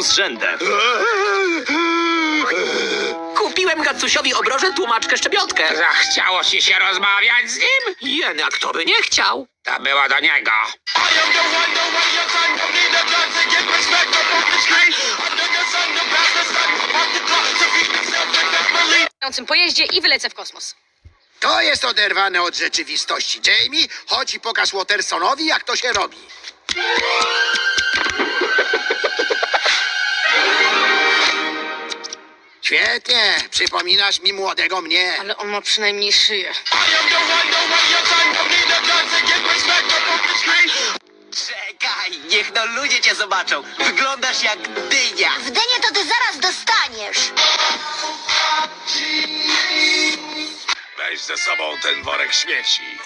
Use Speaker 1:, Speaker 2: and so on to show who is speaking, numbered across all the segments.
Speaker 1: z rzędem.
Speaker 2: Kupiłem Gatsusiowi obroże tłumaczkę szczebiotkę.
Speaker 3: Zachciało ci się rozmawiać z nim?
Speaker 2: Jednak kto by nie chciał?
Speaker 3: To było do niego.
Speaker 4: latającym pojeździe i wylecę w kosmos.
Speaker 5: To jest oderwane od rzeczywistości. Jamie, chodź i pokaż Watersonowi, jak to się robi. Świetnie, przypominasz mi młodego mnie.
Speaker 4: Ale on ma przynajmniej szyję.
Speaker 1: Czekaj, niech no ludzie cię zobaczą. Wyglądasz jak dynia.
Speaker 6: W dynię to ty zaraz dostaniesz.
Speaker 7: Weź ze sobą ten worek śmieci.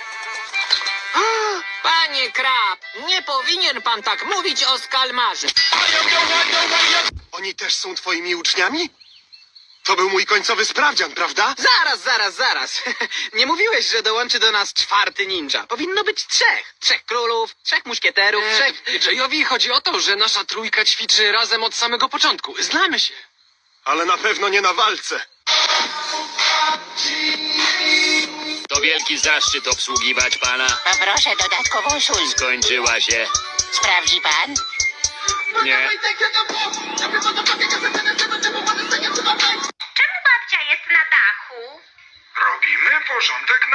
Speaker 2: Panie Krab, nie powinien pan tak mówić o skalmarze.
Speaker 7: Oni też są twoimi uczniami? To był mój końcowy sprawdzian, prawda?
Speaker 8: Zaraz, zaraz, zaraz. Nie mówiłeś, że dołączy do nas czwarty ninja. Powinno być trzech. Trzech królów, trzech muszkieterów, trzech...
Speaker 9: Jayowi chodzi o to, że nasza trójka ćwiczy razem od samego początku. Znamy się.
Speaker 7: Ale na pewno nie na walce.
Speaker 1: To wielki zaszczyt obsługiwać pana.
Speaker 6: Poproszę dodatkową szulkę.
Speaker 1: Skończyła się.
Speaker 6: Sprawdzi pan?
Speaker 1: Nie.
Speaker 6: Czemu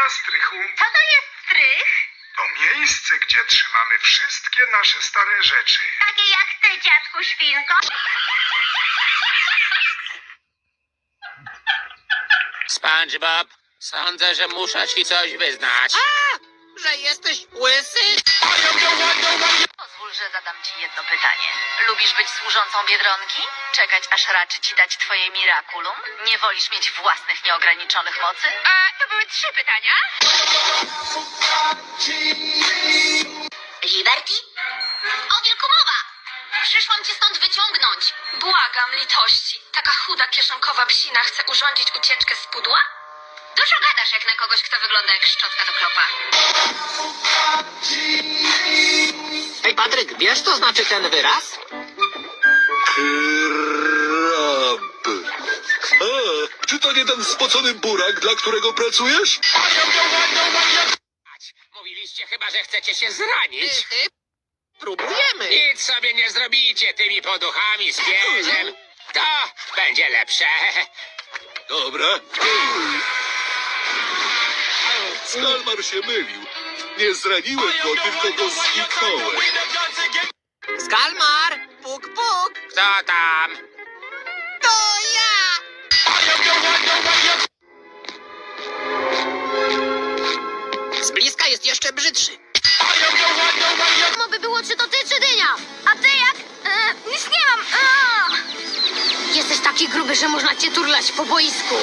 Speaker 6: na
Speaker 10: strychu.
Speaker 6: Co to jest strych?
Speaker 10: To miejsce, gdzie trzymamy wszystkie nasze stare rzeczy.
Speaker 6: Takie jak ty, dziadku świnko.
Speaker 3: SpongeBob, sądzę, że muszę ci coś wyznać.
Speaker 2: Że jesteś łysy?
Speaker 4: Pozwól, że zadam ci jedno pytanie. Lubisz być służącą Biedronki? Czekać, aż raczy ci dać twoje Miraculum? Nie wolisz mieć własnych nieograniczonych mocy? A, to były trzy pytania?
Speaker 6: Liberty?
Speaker 4: O wilku mowa! Przyszłam cię stąd wyciągnąć. Błagam litości. Taka chuda kieszonkowa psina chce urządzić ucieczkę z pudła? Dużo gadasz jak na kogoś, kto wygląda jak szczotka do kropa.
Speaker 2: Patryk, wiesz co znaczy ten wyraz?
Speaker 7: Krab. A, czy to nie ten spocony burak, dla którego pracujesz?
Speaker 3: Mówiliście chyba, że chcecie się zranić.
Speaker 2: Próbujemy.
Speaker 3: Nic sobie nie zrobicie tymi poduchami z pięzem. To będzie lepsze.
Speaker 7: Dobra. Skalmar się mylił. Nie zraniłem go, tylko go zniknąłem.
Speaker 2: Skalmar, puk puk,
Speaker 3: Kto tam?
Speaker 2: to ja! Z bliska jest jeszcze brzydszy.
Speaker 6: Moby było, czy to ty, czy dynia? A ty jak? E, nic nie mam. A!
Speaker 4: Jesteś taki gruby, że można cię turlać po boisku.